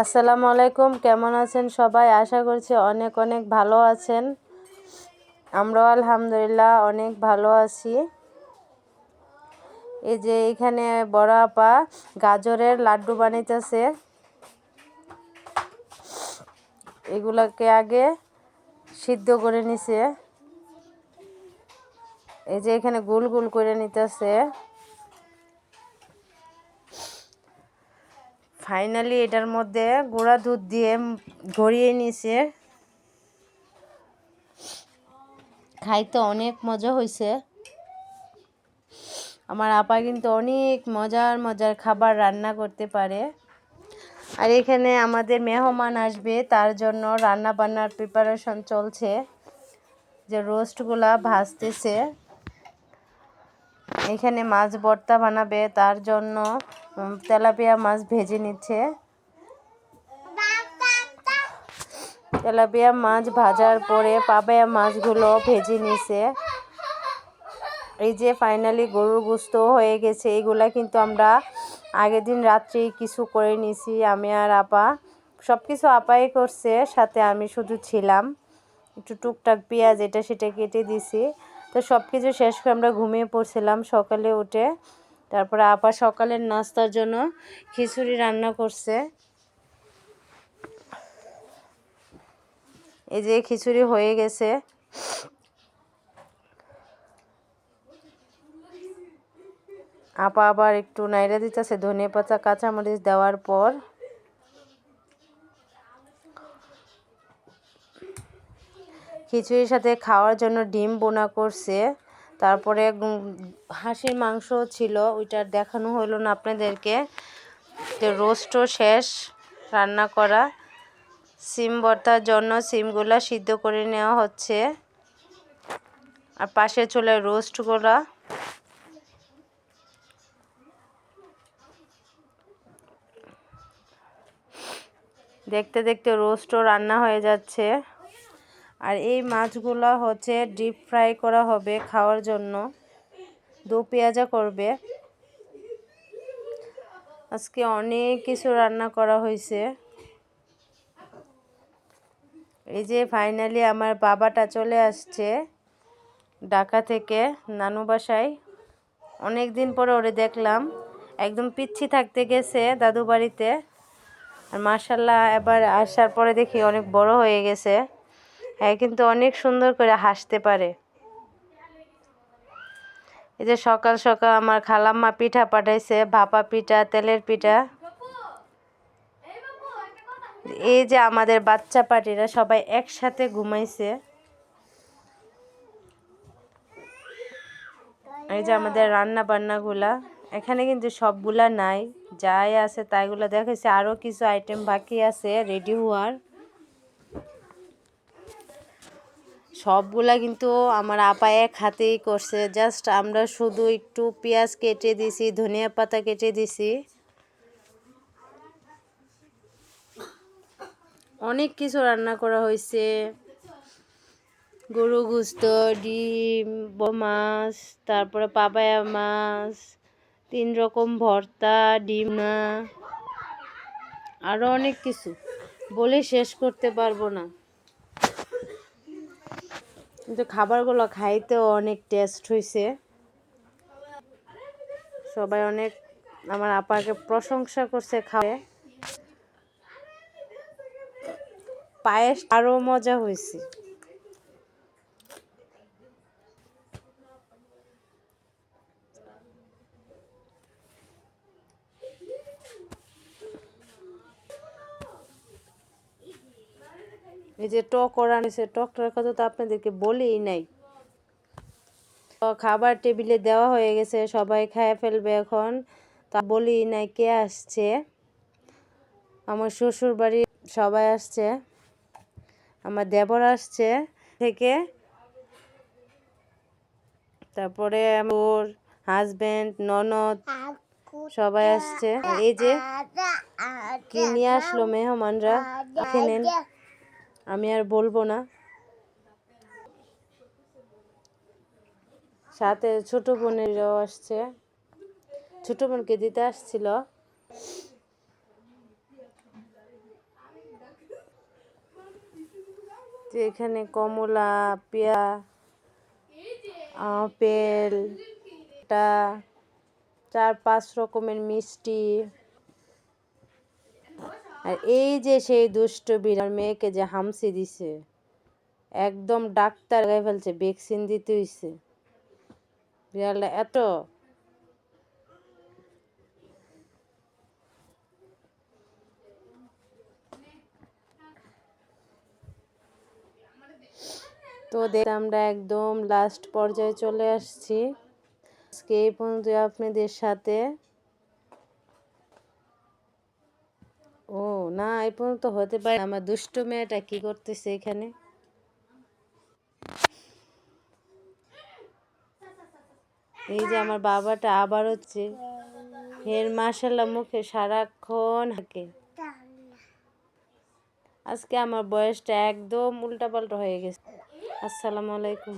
আসসালামু আলাইকুম, কেমন আছেন সবাই? আশা করছি অনেক অনেক ভালো আছেন। আমরাও আলহামদুলিল্লাহ অনেক ভালো আছি। এই যে এখানে বড় আপা গাজরের লাড্ডু বানাইতেছে এগুলাকে আগে সিদ্ধ করে নিছে। এই যে এখানে গোল গোল করে নিতেছে। ফাইনালি এটার মধ্যে গুঁড়া দুধ দিয়ে গড়িয়ে নিছে খাইতে অনেক মজা হয়েছে আমার আপা কিন্তু অনেক মজার মজার খাবার রান্না করতে পারে। আর এখানে আমাদের মেহমান আসবে, তার জন্য রান্না বান্নার প্রিপারেশন চলছে। যে রোস্টগুলা ভাজতেছে। এখানে মাছ ভর্তা বানাবে, তার জন্য তেলাপিয়া মাছ ভেজে নিচ্ছে। তেলাপিয়া মাছ ভাজার পরে পাপায়া মাছগুলো ভেজে নিছে। এই যে ফাইনালি গরুর গুস্ত হয়ে গেছে এইগুলা কিন্তু আমরা আগের দিন রাত্রে কিছু করে নিছি, আমি আর আপা। সব কিছু আপাই করছে, সাথে আমি শুধু ছিলাম। একটু টুকটাক পেঁয়াজ, এটা সেটা কেটে দিছি। তো সব কিছু শেষ করে আমরা ঘুমিয়ে পড়ছিলাম সকালে উঠে। তারপরে আপা সকালের নাস্তার জন্য খিচুড়ি রান্না করছে। এই যে খিচুড়ি হয়ে গেছে। আপা আবার একটু নাইরা দিতেছে ধনে পাতা কাঁচামরিচ দেওয়ার পর। খিচুড়ির সাথে খাওয়ার জন্য ডিম বোনা করছে। তারপরে হাঁসির মাংস ছিল, ওইটা দেখানো হলো না আপনাদেরকে। তো রোস্টও শেষ, রান্না করা। সিম ভর্তার জন্য সিমগুলা সিদ্ধ করে নেওয়া হচ্ছে। আর পাশে চলে রোস্ট করা দেখতে দেখতে রোস্টও রান্না হয়ে যাচ্ছে। আর এই মাছগুলো হচ্ছে ডিপ ফ্রাই করা হবে খাওয়ার জন্য। দু পেঁয়াজা করবে। আজকে অনেক কিছু রান্না করা হয়েছে। এই যে ফাইনালি আমার বাবাটা চলে আসছে ঢাকা থেকে নানু বাসায়। অনেক দিন পরে ওরে দেখলাম। একদম পিচ্ছি থাকতে গেছে দাদু বাড়িতে। আর মার্শাল্লাহ এবার আসার পরে দেখি অনেক বড় হয়ে গেছে। কিন্তু অনেক সুন্দর করে হাসতে পারে। এই যে সকাল সকাল আমার খালাম্মা পিঠা পাঠাইছে, ভাপা পিঠা, তেলের পিঠা। এই যে আমাদের বাচ্চা পাটিরা সবাই একসাথে ঘুমাইছে। এই যে আমাদের রান্না বান্নাগুলা, এখানে কিন্তু সবগুলা নাই, যাই আছে তাইগুলো দেখাইছে। আরও কিছু আইটেম বাকি আছে রেডি হওয়ার। সবগুলা কিন্তু আমার আপা এক হাতেই করছে। জাস্ট আমরা শুধু একটু পেঁয়াজ কেটে দিছি, ধনিয়া পাতা কেটে দিছি। অনেক কিছু রান্না করা হয়েছে। গরু গুস্ত, ডিম মাছ, তারপরে পাপায়া মাছ, তিন রকম ভর্তা, ডিম না আরও অনেক কিছু। বলে শেষ করতে পারব না। কিন্তু খাবারগুলো খাইতেও অনেক টেস্ট হয়েছে সবাই অনেক আমার আপাকে প্রশংসা করছে খাওয়ে পায়েস আরও মজা হয়েছে এই যে টক করা নিছে টকটার কথা তো আপনাদেরকে বলেই নাই। খাবার টেবিলে দেওয়া হয়ে গেছে, সবাই খেয়ে ফেলবে এখন। তা বলি নাই কে আসছে। আমার শ্বশুর বাড়ি সবাই আসছে। আমার দেবর আসছে থেকে। তারপরে ওর হাজবেন্ড ননদ সবাই আসছে। এই যে কি নিয়ে আসলো মেহমানরা? খেলেন। আমি আর বলব না। সাথে ছোটো বোনেরও আসছে। ছোটো বোনকে দিতে আসছিল। এখানে কমলা, পেয়া আপেল টা চার পাঁচ রকমের মিষ্টি। আর এই যে সেই দুষ্ট বিড়াল মেয়েকে যে হামসি দিছে, একদম ডাক্তার গায়ে ফেলছে, ভ্যাকসিন দিতে হইছে। বিড়ালটা এত তো দেখ, আমরা একদম লাস্ট পর্যায়ে চলে আসছি। আজকে এই পর্যন্ত আপনাদের সাথে। না, এই পর্যন্ত হতে পারে আমার দুষ্ট মেয়েটা কি করতেছে এখানে? এই যে আমার বাবাটা আবার হচ্ছে এর মাসাল্লাহ মুখে সারাক্ষণ হাঁকে আজকে আমার বয়সটা একদম উল্টাপাল্টা হয়ে গেছে। আসসালামু আলাইকুম।